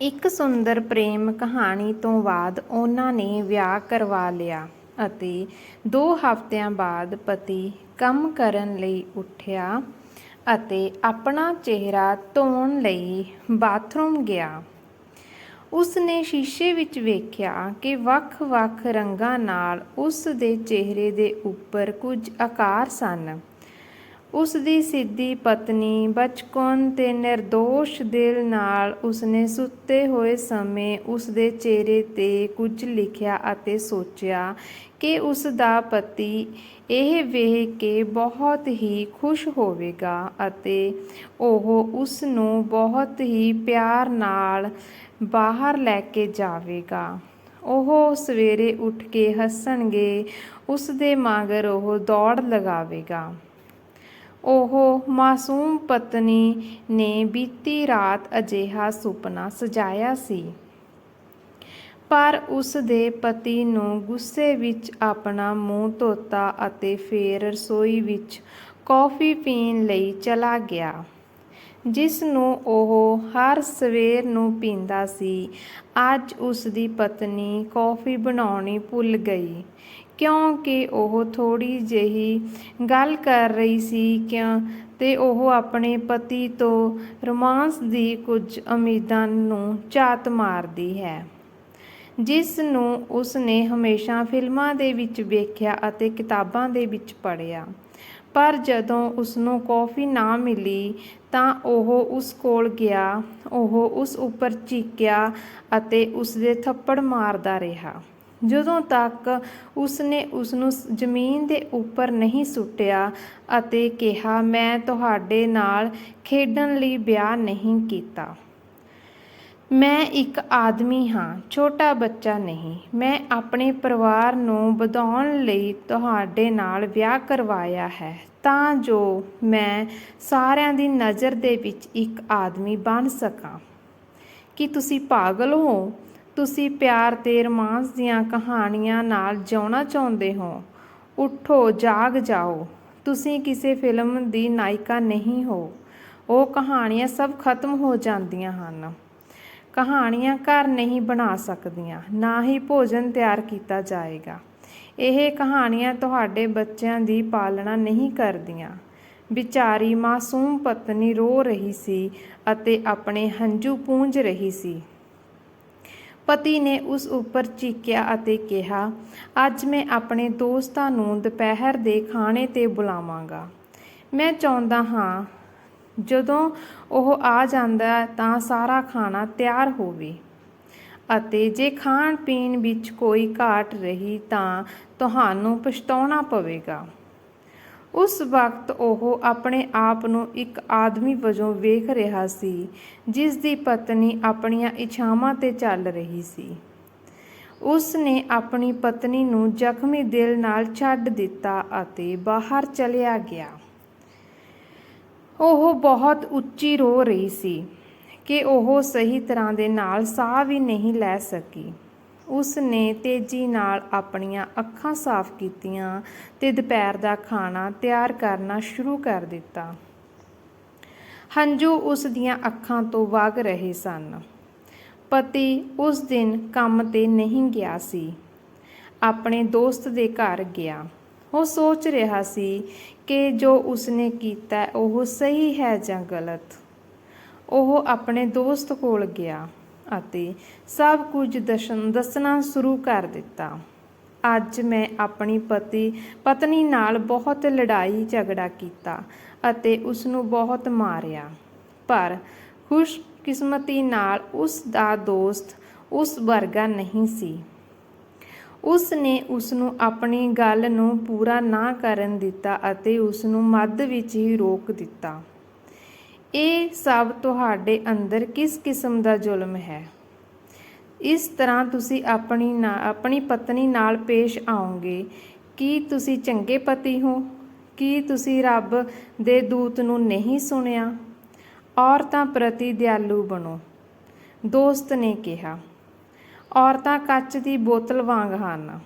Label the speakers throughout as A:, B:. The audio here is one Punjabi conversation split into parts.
A: ਇੱਕ ਸੁੰਦਰ ਪ੍ਰੇਮ ਕਹਾਣੀ ਤੋਂ ਬਾਅਦ ਉਹਨਾਂ ਨੇ ਵਿਆਹ ਕਰਵਾ ਲਿਆ ਅਤੇ ਦੋ ਹਫ਼ਤਿਆਂ ਬਾਅਦ ਪਤੀ ਕੰਮ ਕਰਨ ਲਈ ਉੱਠਿਆ ਅਤੇ ਆਪਣਾ ਚਿਹਰਾ ਧੋਣ ਲਈ ਬਾਥਰੂਮ ਗਿਆ। ਉਸ ਨੇ ਸ਼ੀਸ਼ੇ ਵਿੱਚ ਵੇਖਿਆ ਕਿ ਵੱਖ-ਵੱਖ ਰੰਗਾਂ ਨਾਲ ਉਸ ਦੇ ਚਿਹਰੇ ਦੇ ਉੱਪਰ ਕੁਝ ਆਕਾਰ ਸਨ। ਉਸ ਦੀ ਸਿੱਧੀ ਪਤਨੀ ਬਚਪਨ ਤੇ નિર્ਦੋਸ਼ ਦਿਲ ਨਾਲ ਉਸਨੇ ਸੁੱਤੇ ਹੋਏ ਸਮੇਂ ਉਸ ਦੇ ਚਿਹਰੇ ਤੇ ਕੁਝ ਲਿਖਿਆ ਅਤੇ ਸੋਚਿਆ ਕਿ ਉਸ ਦਾ ਪਤੀ ਇਹ ਵੇਖ ਕੇ ਬਹੁਤ ਹੀ ਖੁਸ਼ ਹੋਵੇਗਾ ਅਤੇ ਉਹ ਉਸ ਨੂੰ ਬਹੁਤ ਹੀ ਪਿਆਰ ਨਾਲ ਬਾਹਰ ਲੈ ਕੇ ਜਾਵੇਗਾ। ਉਹ ਸਵੇਰੇ ਉੱਠ ਕੇ ਹੱਸਣਗੇ ਉਸ ਦੇ ਮਗਰ ਉਹ ਦੌੜ ਲਗਾਵੇਗਾ। ਉਹ ਮਾਸੂਮ ਪਤਨੀ ਨੇ ਬੀਤੀ ਰਾਤ ਅਜਿਹਾ ਸੁਪਨਾ ਸਜਾਇਆ ਸੀ। ਪਰ ਉਸ ਦੇ ਪਤੀ ਨੂੰ ਗੁੱਸੇ ਵਿੱਚ ਆਪਣਾ ਮੂੰਹ ਧੋਤਾ ਅਤੇ ਫੇਰ ਰਸੋਈ ਵਿੱਚ ਕੌਫੀ ਪੀਣ ਲਈ ਚਲਾ ਗਿਆ, ਜਿਸ ਨੂੰ ਉਹ ਹਰ ਸਵੇਰ ਨੂੰ ਪੀਂਦਾ ਸੀ। ਅੱਜ ਉਸ ਦੀ ਪਤਨੀ ਕੌਫੀ ਬਣਾਉਣੀ ਭੁੱਲ ਗਈ ਕਿਉਂਕਿ ਉਹ ਥੋੜੀ ਜਿਹੀ ਗੱਲ ਕਰ ਰਹੀ ਸੀ ਕਿਉਂ? ਤੇ ਉਹ ਆਪਣੇ ਪਤੀ ਤੋਂ ਰੋਮਾਂਸ ਦੀ ਕੁਝ ਉਮੀਦਾਂ ਨੂੰ ਝਾਤ ਮਾਰਦੀ ਹੈ। ਜਿਸ ਨੂੰ ਉਸ ਨੇ ਹਮੇਸ਼ਾ ਫਿਲਮਾਂ ਦੇ ਵਿੱਚ ਵੇਖਿਆ ਅਤੇ ਕਿਤਾਬਾਂ ਦੇ ਵਿੱਚ ਪੜ੍ਹਿਆ। ਪਰ ਜਦੋਂ ਉਸ ਨੂੰ ਕੌਫੀ ਨਾ ਮਿਲੀ ਤਾਂ ਉਹ ਉਸ ਕੋਲ ਗਿਆ, ਉਹ ਉਸ ਉੱਪਰ ਚੀਕਿਆ ਅਤੇ ਉਸ ਦੇ ਥੱਪੜ ਮਾਰਦਾ ਰਿਹਾ। ਜਦੋਂ ਤੱਕ ਉਸਨੇ ਉਸ ਨੂੰ ਜ਼ਮੀਨ ਦੇ ਉੱਪਰ ਨਹੀਂ ਸੁੱਟਿਆ ਅਤੇ ਕਿਹਾ, ਮੈਂ ਤੁਹਾਡੇ ਨਾਲ ਖੇਡਣ ਲਈ ਵਿਆਹ ਨਹੀਂ ਕੀਤਾ। ਮੈਂ ਇੱਕ ਆਦਮੀ ਹਾਂ, ਛੋਟਾ ਬੱਚਾ ਨਹੀਂ। ਮੈਂ ਆਪਣੇ ਪਰਿਵਾਰ ਨੂੰ ਵਧਾਉਣ ਲਈ ਤੁਹਾਡੇ ਨਾਲ ਵਿਆਹ ਕਰਵਾਇਆ ਹੈ। ਤਾਂ ਜੋ ਮੈਂ ਸਾਰਿਆਂ ਦੀ ਨਜ਼ਰ ਦੇ ਵਿੱਚ ਇੱਕ ਆਦਮੀ ਬਣ ਸਕਾਂ। ਕੀ ਤੁਸੀਂ ਪਾਗਲ ਹੋ? ਤੁਸੀਂ ਪਿਆਰ ਤੇ ਰੋਮਾਂਸ ਦੀਆਂ ਕਹਾਣੀਆਂ ਨਾਲ ਜਿਉਣਾ ਚਾਹੁੰਦੇ ਹੋ, ਉੱਠੋ, ਜਾਗ ਜਾਓ। ਤੁਸੀਂ ਕਿਸੇ ਫਿਲਮ ਦੀ ਨਾਇਕਾ ਨਹੀਂ ਹੋ। ਉਹ ਕਹਾਣੀਆਂ ਸਭ ਖਤਮ ਹੋ ਜਾਂਦੀਆਂ ਹਨ। ਕਹਾਣੀਆਂ ਘਰ ਨਹੀਂ ਬਣਾ ਸਕਦੀਆਂ, ਨਾ ਹੀ ਭੋਜਨ ਤਿਆਰ ਕੀਤਾ ਜਾਏਗਾ। ਇਹ ਕਹਾਣੀਆਂ ਤੁਹਾਡੇ ਬੱਚਿਆਂ ਦੀ ਪਾਲਣਾ ਨਹੀਂ ਕਰਦੀਆਂ। ਵਿਚਾਰੀ ਮਾਸੂਮ ਪਤਨੀ ਰੋ ਰਹੀ ਸੀ ਅਤੇ ਆਪਣੇ ਹੰਝੂ ਪੂੰਝ ਰਹੀ ਸੀ। ਪਤੀ ਨੇ ਉਸ ਉੱਪਰ ਚੀਕਿਆ ਅਤੇ ਕਿਹਾ, ਅੱਜ ਮੈਂ ਆਪਣੇ ਦੋਸਤਾਂ ਨੂੰ ਦੁਪਹਿਰ ਦੇ ਖਾਣੇ ਤੇ ਬੁਲਾਵਾਂਗਾ। ਮੈਂ ਚਾਹੁੰਦਾ ਹਾਂ, ਜਦੋਂ ਉਹ ਆ ਜਾਂਦਾ ਤਾਂ ਸਾਰਾ ਖਾਣਾ ਤਿਆਰ ਹੋਵੇ। ਅਤੇ ਜੇ ਖਾਣ ਪੀਣ ਵਿੱਚ ਕੋਈ ਘਾਟ ਰਹੀ ਤਾਂ ਤੁਹਾਨੂੰ ਪਛਤਾਉਣਾ ਪਵੇਗਾ। ਉਸ ਵਕਤ ਉਹ ਆਪਣੇ ਆਪ ਨੂੰ ਇੱਕ ਆਦਮੀ ਵਜੋਂ ਵੇਖ ਰਿਹਾ ਸੀ, ਜਿਸ ਦੀ ਪਤਨੀ ਆਪਣੀਆਂ ਇੱਛਾਵਾਂ ਤੇ ਚੱਲ ਰਹੀ ਸੀ। ਉਸ ਨੇ ਆਪਣੀ ਪਤਨੀ ਨੂੰ ਜ਼ਖਮੀ ਦਿਲ ਨਾਲ ਛੱਡ ਦਿੱਤਾ ਅਤੇ ਬਾਹਰ ਚਲਿਆ ਗਿਆ। ਉਹ ਬਹੁਤ ਉੱਚੀ ਰੋ ਰਹੀ ਸੀ ਕਿ ਉਹ ਸਹੀ ਤਰ੍ਹਾਂ ਦੇ ਨਾਲ ਸਾਹ ਵੀ ਨਹੀਂ ਲੈ ਸਕੀ। ਉਸ ਨੇ ਤੇਜ਼ੀ ਨਾਲ ਆਪਣੀਆਂ ਅੱਖਾਂ ਸਾਫ਼ ਕੀਤੀਆਂ ਤੇ ਦੁਪਹਿਰ ਦਾ ਖਾਣਾ ਤਿਆਰ ਕਰਨਾ ਸ਼ੁਰੂ ਕਰ ਦਿੱਤਾ। ਹੰਝੂ ਉਸ ਦੀਆਂ ਅੱਖਾਂ ਤੋਂ ਵਗ ਰਹੇ ਸਨ। ਪਤੀ ਉਸ ਦਿਨ ਕੰਮ ਤੇ ਨਹੀਂ ਗਿਆ ਸੀ। ਆਪਣੇ ਦੋਸਤ ਦੇ ਘਰ ਗਿਆ। ਉਹ ਸੋਚ ਰਿਹਾ ਸੀ ਕਿ ਜੋ ਉਸਨੇ ਕੀਤਾ ਉਹ ਸਹੀ ਹੈ ਜਾਂ ਗਲਤ। ਉਹ ਆਪਣੇ ਦੋਸਤ ਕੋਲ ਗਿਆ। ਅਤੇ ਸਭ ਕੁਝ ਦਸ਼ਨ, ਦੱਸਣਾ ਸ਼ੁਰੂ ਕਰ ਦਿੱਤਾ। ਅੱਜ ਮੈਂ ਆਪਣੀ ਪਤੀ, ਪਤਨੀ ਨਾਲ ਬਹੁਤ ਲੜਾਈ ਝਗੜਾ ਕੀਤਾ ਅਤੇ ਉਸ ਨੂੰ ਬਹੁਤ ਮਾਰਿਆ। ਪਰ ਖੁਸ਼ਕਿਸਮਤੀ ਨਾਲ ਉਸ ਦਾ ਦੋਸਤ ਉਸ ਵਰਗਾ ਨਹੀਂ ਸੀ। ਉਸ ਨੇ ਉਸ ਨੂੰ ਆਪਣੀ ਗੱਲ ਨੂੰ ਪੂਰਾ ਨਾ ਕਰਨ ਦਿੱਤਾ ਅਤੇ ਉਸ ਨੂੰ ਮੱਧ ਵਿੱਚ ਹੀ ਰੋਕ ਦਿੱਤਾ। ਇਹ ਸਭ ਤੁਹਾਡੇ ਅੰਦਰ ਕਿਸ ਕਿਸਮ ਦਾ ਜ਼ੁਲਮ ਹੈ? ਇਸ ਤਰ੍ਹਾਂ ਤੁਸੀਂ ਆਪਣੀ ਨਾ, ਆਪਣੀ ਪਤਨੀ ਨਾਲ ਪੇਸ਼ ਆਓਗੇ। ਕੀ ਤੁਸੀਂ ਚੰਗੇ ਪਤੀ ਹੋ? ਕੀ ਤੁਸੀਂ ਰੱਬ ਦੇ ਦੂਤ ਨੂੰ ਨਹੀਂ ਸੁਣਿਆ? ਔਰਤਾਂ ਪ੍ਰਤੀ ਦਿਆਲੂ ਬਣੋ। ਦੋਸਤ ਨੇ ਕਿਹਾ, ਔਰਤਾਂ ਕੱਚ ਦੀ ਬੋਤਲ ਵਾਂਗ ਹਨ।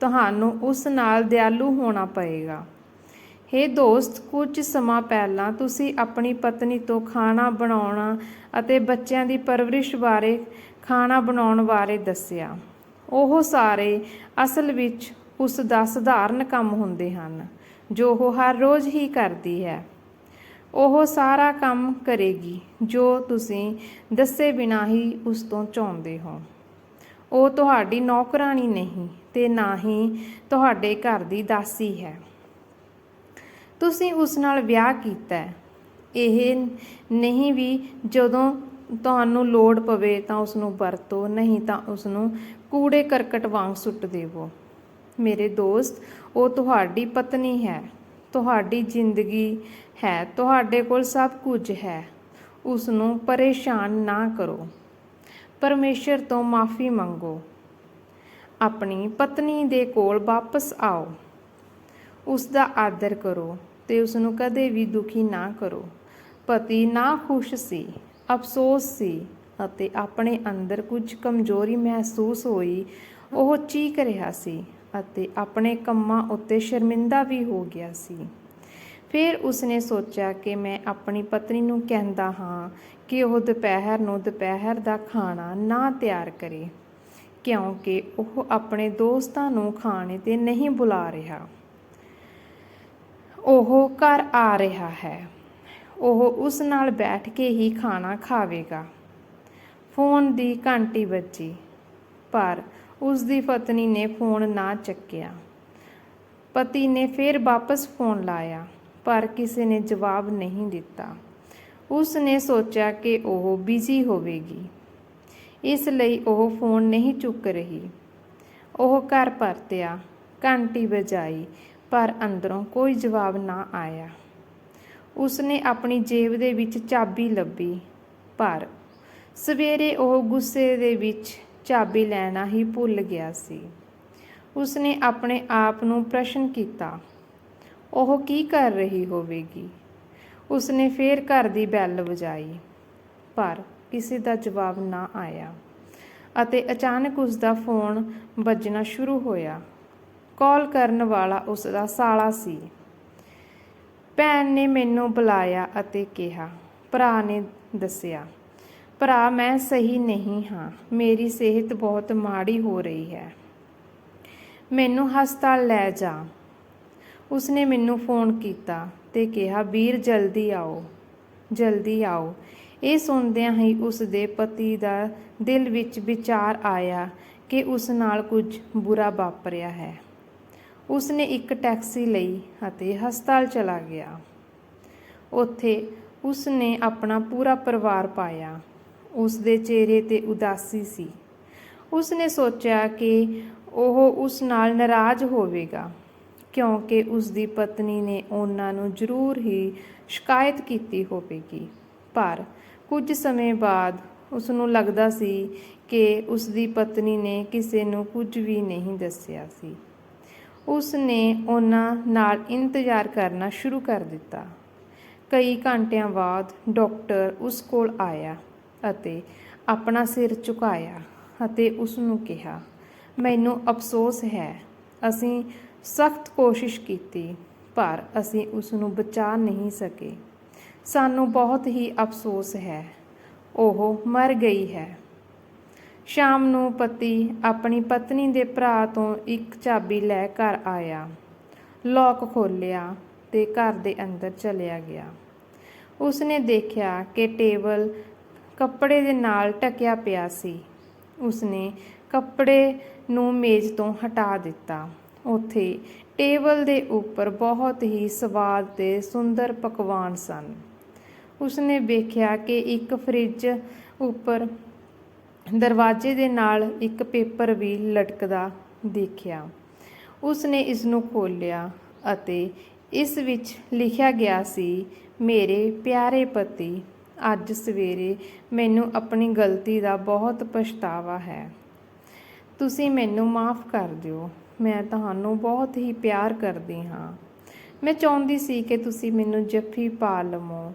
A: ਤੁਹਾਨੂੰ ਉਸ ਨਾਲ ਦਿਆਲੂ ਹੋਣਾ ਪਏਗਾ। ਹੇ ਦੋਸਤ, ਕੁਝ ਸਮਾਂ ਪਹਿਲਾਂ ਤੁਸੀਂ ਆਪਣੀ ਪਤਨੀ ਤੋਂ ਖਾਣਾ ਬਣਾਉਣਾ ਅਤੇ ਬੱਚਿਆਂ ਦੀ ਪਰਵਰਿਸ਼ ਬਾਰੇ ਖਾਣਾ ਬਣਾਉਣ ਬਾਰੇ ਦੱਸਿਆ। ਉਹ ਸਾਰੇ ਅਸਲ ਵਿੱਚ ਉਸ ਦਾ ਸਧਾਰਨ ਕੰਮ ਹੁੰਦੇ ਹਨ, ਜੋ ਉਹ ਹਰ ਰੋਜ਼ ਹੀ ਕਰਦੀ ਹੈ। ਉਹ ਸਾਰਾ ਕੰਮ ਕਰੇਗੀ, ਜੋ ਤੁਸੀਂ ਦੱਸੇ ਬਿਨਾਂ ਹੀ ਉਸ ਤੋਂ ਚਾਹੁੰਦੇ ਹੋ। ਉਹ ਤੁਹਾਡੀ ਨੌਕਰਾਨੀ ਨਹੀਂ ਤੇ ਨਾ ਹੀ ਤੁਹਾਡੇ ਘਰ ਦੀ ਦਾਸੀ ਹੈ। ਤੁਸੀਂ ਉਸ ਨਾਲ ਵਿਆਹ ਕੀਤਾ ਹੈ। ਇਹ ਨਹੀਂ ਵੀ ਜਦੋਂ ਤੁਹਾਨੂੰ ਲੋੜ ਪਵੇ ਤਾਂ ਉਸ ਨੂੰ ਵਰਤੋ, ਨਹੀਂ ਤਾਂ ਉਸ ਨੂੰ ਕੂੜੇ ਕਰਕਟ ਵਾਂਗ ਸੁੱਟ ਦੇਵੋ। ਮੇਰੇ ਦੋਸਤ, ਉਹ ਤੁਹਾਡੀ ਪਤਨੀ ਹੈ, ਤੁਹਾਡੀ ਜ਼ਿੰਦਗੀ ਹੈ, ਤੁਹਾਡੇ ਕੋਲ ਸਭ ਕੁਝ ਹੈ। ਉਸ ਨੂੰ ਪਰੇਸ਼ਾਨ ਨਾ ਕਰੋ। ਪਰਮੇਸ਼ਰ ਤੋਂ ਮਾਫੀ ਮੰਗੋ। ਆਪਣੀ ਪਤਨੀ ਦੇ ਕੋਲ ਵਾਪਸ ਆਓ। ਉਸ ਦਾ ਆਦਰ ਕਰੋ ਤੇ ਉਸ ਨੂੰ ਕਦੇ ਵੀ ਦੁਖੀ ਨਾ ਕਰੋ। ਪਤੀ ਨਾ ਖੁਸ਼ ਸੀ, ਅਫਸੋਸ ਸੀ ਅਤੇ ਆਪਣੇ ਅੰਦਰ ਕੁਝ ਕਮਜ਼ੋਰੀ ਮਹਿਸੂਸ ਹੋਈ। ਉਹ ਚੀਕ ਰਿਹਾ ਸੀ ਅਤੇ ਆਪਣੇ ਕੰਮਾਂ ਉੱਤੇ ਸ਼ਰਮਿੰਦਾ ਵੀ ਹੋ ਗਿਆ ਸੀ। ਫਿਰ ਉਸਨੇ ਸੋਚਿਆ ਕਿ ਮੈਂ ਆਪਣੀ ਪਤਨੀ ਨੂੰ ਕਹਿੰਦਾ ਹਾਂ ਕਿ ਉਹ ਦੁਪਹਿਰ ਨੂੰ ਦੁਪਹਿਰ ਦਾ ਖਾਣਾ ਨਾ ਤਿਆਰ ਕਰੇ, ਕਿਉਂਕਿ ਉਹ ਆਪਣੇ ਦੋਸਤਾਂ ਨੂੰ ਖਾਣੇ ਤੇ ਨਹੀਂ ਬੁਲਾ ਰਿਹਾ। ਉਹ ਘਰ ਆ ਰਿਹਾ ਹੈ। ਉਹ ਉਸ ਨਾਲ ਬੈਠ ਕੇ ਹੀ ਖਾਣਾ ਖਾਵੇਗਾ। ਫੋਨ ਦੀ ਘੰਟੀ ਵੱਜੀ, ਪਰ ਉਸ ਦੀ ਪਤਨੀ ਨੇ ਫੋਨ ਨਾ ਚੱਕਿਆ। ਪਤੀ ਨੇ ਫਿਰ ਵਾਪਸ ਫੋਨ ਲਾਇਆ, ਪਰ ਕਿਸੇ ਨੇ ਜਵਾਬ ਨਹੀਂ ਦਿੱਤਾ। ਉਸ ਨੇ ਸੋਚਿਆ ਕਿ ਉਹ ਬਿਜ਼ੀ ਹੋਵੇਗੀ। ਇਸ ਲਈ ਉਹ ਫੋਨ ਨਹੀਂ ਚੁੱਕ ਰਹੀ। ਉਹ ਘਰ ਪਰਤਿਆ, ਘੰਟੀ ਵਜਾਈ ਪਰ ਅੰਦਰੋਂ ਕੋਈ ਜਵਾਬ ਨਾ ਆਇਆ। ਉਸਨੇ ਆਪਣੀ ਜੇਬ ਦੇ ਵਿੱਚ ਚਾਬੀ ਲੱਭੀ, ਪਰ ਸਵੇਰੇ ਉਹ ਗੁੱਸੇ ਦੇ ਵਿੱਚ ਚਾਬੀ ਲੈਣਾ ਹੀ ਭੁੱਲ ਗਿਆ ਸੀ। ਉਸਨੇ ਆਪਣੇ ਆਪ ਨੂੰ ਪ੍ਰਸ਼ਨ ਕੀਤਾ, ਉਹ ਕੀ ਕਰ ਰਹੀ ਹੋਵੇਗੀ? ਉਸਨੇ ਫੇਰ ਘਰ ਦੀ ਬੈਲ ਵਜਾਈ, ਪਰ ਕਿਸੇ ਦਾ ਜਵਾਬ ਨਾ ਆਇਆ ਅਤੇ ਅਚਾਨਕ ਉਸ ਦਾ ਫੋਨ ਵੱਜਣਾ ਸ਼ੁਰੂ ਹੋਇਆ। ਕਾਲ ਕਰਨ ਵਾਲਾ ਉਸ ਦਾ ਸਾਲਾ ਸੀ। ਭੈਣ ਨੇ ਮੈਨੂੰ ਬੁਲਾਇਆ ਅਤੇ ਕਿਹਾ, ਭਰਾ ਨੇ ਦੱਸਿਆ, ਭਰਾ ਮੈਂ ਸਹੀ ਨਹੀਂ ਹਾਂ, ਮੇਰੀ ਸਿਹਤ ਬਹੁਤ ਮਾੜੀ ਹੋ ਰਹੀ ਹੈ। ਮੈਨੂੰ ਹਸਪਤਾਲ ਲੈ ਜਾ। ਉਸਨੇ ਮੈਨੂੰ ਫੋਨ ਕੀਤਾ ਤੇ ਕਿਹਾ, ਵੀਰ ਜਲਦੀ ਆਓ ਜਲਦੀ ਆਓ। ਇਹ ਸੁਣਦਿਆਂ ਹੀ ਉਸ ਦੇ ਪਤੀ ਦਾ ਦਿਲ ਵਿੱਚ ਵਿਚਾਰ ਆਇਆ ਕਿ ਉਸ ਨਾਲ ਕੁਝ ਬੁਰਾ ਵਾਪਰਿਆ ਹੈ। ਉਸਨੇ ਇੱਕ ਟੈਕਸੀ ਲਈ ਅਤੇ ਹਸਪਤਾਲ ਚਲਾ ਗਿਆ। ਉੱਥੇ ਉਸਨੇ ਆਪਣਾ ਪੂਰਾ ਪਰਿਵਾਰ ਪਾਇਆ। ਉਸਦੇ ਚਿਹਰੇ ਤੇ ਉਦਾਸੀ ਸੀ। ਉਸਨੇ ਸੋਚਿਆ ਕਿ ਉਹ ਉਸ ਨਾਲ ਨਾਰਾਜ਼ ਹੋਵੇਗਾ, ਕਿਉਂਕਿ ਉਸ ਦੀ ਪਤਨੀ ਨੇ ਉਹਨਾਂ ਨੂੰ ਜ਼ਰੂਰ ਹੀ ਸ਼ਿਕਾਇਤ ਕੀਤੀ ਹੋਵੇਗੀ। ਪਰ ਕੁਝ ਸਮੇਂ ਬਾਅਦ ਉਸ ਨੂੰ ਲੱਗਦਾ ਸੀ ਕਿ ਉਸ ਦੀ ਪਤਨੀ ਨੇ ਕਿਸੇ ਨੂੰ ਕੁਝ ਵੀ ਨਹੀਂ ਦੱਸਿਆ ਸੀ। ਉਸ ਨੇ ਉਹਨਾਂ ਨਾਲ ਇੰਤਜ਼ਾਰ ਕਰਨਾ ਸ਼ੁਰੂ ਕਰ ਦਿੱਤਾ। ਕਈ ਘੰਟਿਆਂ ਬਾਅਦ ਡਾਕਟਰ ਉਸ ਕੋਲ ਆਇਆ ਅਤੇ ਆਪਣਾ ਸਿਰ ਝੁਕਾਇਆ ਅਤੇ ਉਸ ਨੂੰ ਕਿਹਾ, ਮੈਨੂੰ ਅਫਸੋਸ ਹੈ, ਅਸੀਂ ਸਖਤ ਕੋਸ਼ਿਸ਼ ਕੀਤੀ, ਪਰ ਅਸੀਂ ਉਸ ਨੂੰ ਬਚਾ ਨਹੀਂ ਸਕੇ। ਸਾਨੂੰ ਬਹੁਤ ਹੀ ਅਫਸੋਸ ਹੈ, ਉਹ ਮਰ ਗਈ ਹੈ। ਸ਼ਾਮ ਨੂੰ ਪਤੀ ਆਪਣੀ ਪਤਨੀ ਦੇ ਭਰਾ ਤੋਂ ਇੱਕ ਚਾਬੀ ਲੈ ਘਰ ਆਇਆ। ਲੋਕ ਖੋਲ੍ਹਿਆ ਤੇ ਘਰ ਦੇ ਅੰਦਰ ਚਲਿਆ ਗਿਆ। ਉਸਨੇ ਦੇਖਿਆ ਕਿ ਟੇਬਲ ਕੱਪੜੇ ਦੇ ਨਾਲ ਟਕਿਆ ਪਿਆ ਸੀ। ਉਸਨੇ ਕੱਪੜੇ ਨੂੰ ਮੇਜ਼ ਤੋਂ ਹਟਾ ਦਿੱਤਾ। ਉੱਥੇ ਟੇਬਲ ਦੇ ਉੱਪਰ ਬਹੁਤ ਹੀ ਸਵਾਦ ਤੇ ਸੁੰਦਰ ਪਕਵਾਨ ਸਨ। ਉਸਨੇ ਵੇਖਿਆ ਕਿ ਇੱਕ ਫ੍ਰਿਜ ਉੱਪਰ ਦਰਵਾਜ਼ੇ ਦੇ ਨਾਲ ਇੱਕ ਪੇਪਰ ਵੀ ਲਟਕਦਾ ਦੇਖਿਆ। ਉਸ ਨੇ ਇਸ ਨੂੰ ਖੋਲ੍ਹਿਆ ਅਤੇ ਇਸ ਵਿੱਚ ਲਿਖਿਆ ਗਿਆ ਸੀ, ਮੇਰੇ ਪਿਆਰੇ ਪਤੀ, ਅੱਜ ਸਵੇਰੇ ਮੈਨੂੰ ਆਪਣੀ ਗਲਤੀ ਦਾ ਬਹੁਤ ਪਛਤਾਵਾ ਹੈ। ਤੁਸੀਂ ਮੈਨੂੰ ਮਾਫ ਕਰ ਦਿਓ, ਮੈਂ ਤੁਹਾਨੂੰ ਬਹੁਤ ਹੀ ਪਿਆਰ ਕਰਦੀ ਹਾਂ। ਮੈਂ ਚਾਹੁੰਦੀ ਸੀ ਕਿ ਤੁਸੀਂ ਮੈਨੂੰ ਜੱਫੀ ਪਾ ਲਵੋ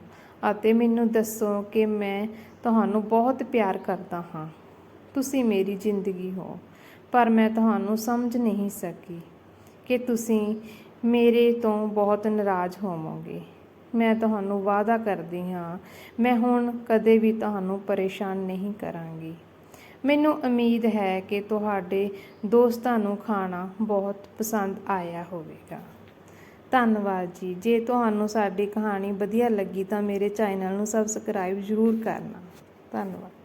A: ਅਤੇ ਮੈਨੂੰ ਦੱਸੋ ਕਿ ਮੈਂ ਤੁਹਾਨੂੰ ਬਹੁਤ ਪਿਆਰ ਕਰਦਾ ਹਾਂ। ਤੁਸੀਂ ਮੇਰੀ ਜ਼ਿੰਦਗੀ ਹੋ, ਪਰ ਮੈਂ ਤੁਹਾਨੂੰ ਸਮਝ ਨਹੀਂ ਸਕੀ ਕਿ ਤੁਸੀਂ ਮੇਰੇ ਤੋਂ ਬਹੁਤ ਨਾਰਾਜ਼ ਹੋਵੋਗੇ। ਮੈਂ ਤੁਹਾਨੂੰ ਵਾਅਦਾ ਕਰਦੀ ਹਾਂ, ਮੈਂ ਹੁਣ ਕਦੇ ਵੀ ਤੁਹਾਨੂੰ ਪਰੇਸ਼ਾਨ ਨਹੀਂ ਕਰਾਂਗੀ। ਮੈਨੂੰ ਉਮੀਦ ਹੈ ਕਿ ਤੁਹਾਡੇ ਦੋਸਤਾਂ ਨੂੰ ਖਾਣਾ ਬਹੁਤ ਪਸੰਦ ਆਇਆ ਹੋਵੇਗਾ। ਧੰਨਵਾਦ ਜੀ। ਜੇ ਤੁਹਾਨੂੰ ਸਾਡੀ ਕਹਾਣੀ ਵਧੀਆ ਲੱਗੀ ਤਾਂ ਮੇਰੇ ਚੈਨਲ ਨੂੰ ਸਬਸਕ੍ਰਾਈਬ ਜ਼ਰੂਰ ਕਰਨਾ। ਧੰਨਵਾਦ।